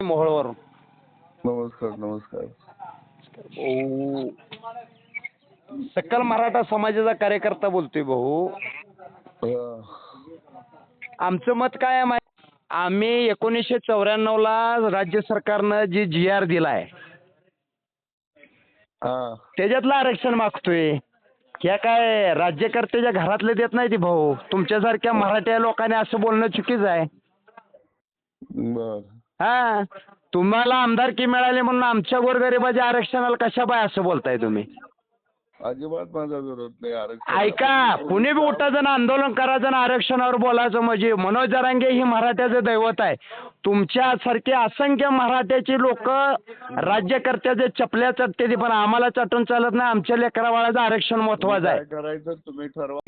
मोहोळवरून. नमस्कार नमस्कार. सकल मराठा समाजाचा कार्यकर्ता बोलतोय भाऊ. आमचं मत काय आहे माहिती? आम्ही एकोणीसशे चौऱ्याण्णवला राज्य सरकारनं जी जी आर दिलाय त्याच्यातलं आरक्षण मागतोय. ह्या काय राज्यकर्त्याच्या घरातले देत नाही ती भाऊ. तुमच्यासारख्या मराठ्या लोकांनी असं बोलणं चुकीचं आहे. बर. हा. तुम्हाला आमदारकी मिळाली म्हणून आमच्या गोरगरिबाच्या आरक्षणाला कशा बाय असं बोलताय तुम्ही? अजिबात माझा विरोध नाही आरक्षण ऐका कुणी बी उठायचं ना आंदोलन करायचं ना आरक्षणावर बोलायचं म्हणजे मनोज जरांगे ही मराठ्याचं दैवत आहे. तुमच्यासारखे असंख्य मराठ्याची लोक राज्यकर्त्याचे चपल्या चटते पण आम्हाला चटून चालत नाही. आमच्या लेकरा बाळाचं आरक्षण महत्वाचं आहे. करायचं तुम्ही ठरवा.